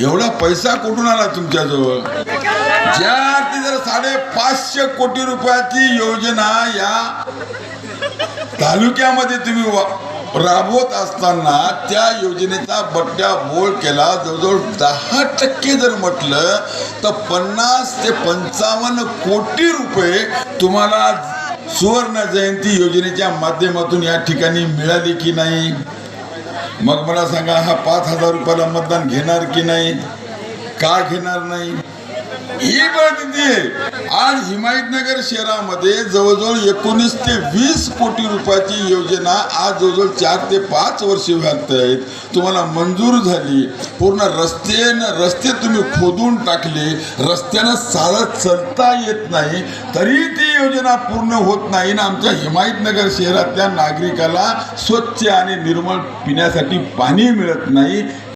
एवढा पैसा कुठून आला तुमच्याजवळ? ज्या अर्थी जर साडेपाचशे कोटी रुपयाची योजना या तालुक्यामध्ये तुम्ही राबवत असताना त्या योजनेचा बड्डा बोळ केला. जवळजवळ दहा टक्के जर म्हटलं तर पन्नास ते पंचावन्न कोटी रुपये तुम्हाला सुवर्ण जयंती योजनेच्या माध्यमातून या ठिकाणी मिळाली की नाही? मग मला सांगा हा पाच हजार रुपयाला मतदान घेणार की नाही? का घेणार नाही? ही प्रतिनिधी आज हिमायतनगर शहरामध्ये जवळजवळ एकोणीस ते वीस कोटी रुपयाची योजना आज जवळजवळ चार ते पाच वर्ष व्याप्त आहेत. तुम्हाला मंजूर झाली. पूर्ण रस्ते रस्ते तुम्ही खोदून टाकले. रस्त्यानं चालत चलता येत नाही. तरी ती योजना पूर्ण होत नाही ना आमच्या हिमायतनगर शहरातल्या नागरिकाला स्वच्छ आणि निर्मळ पिण्यासाठी पाणी मिळत नाही.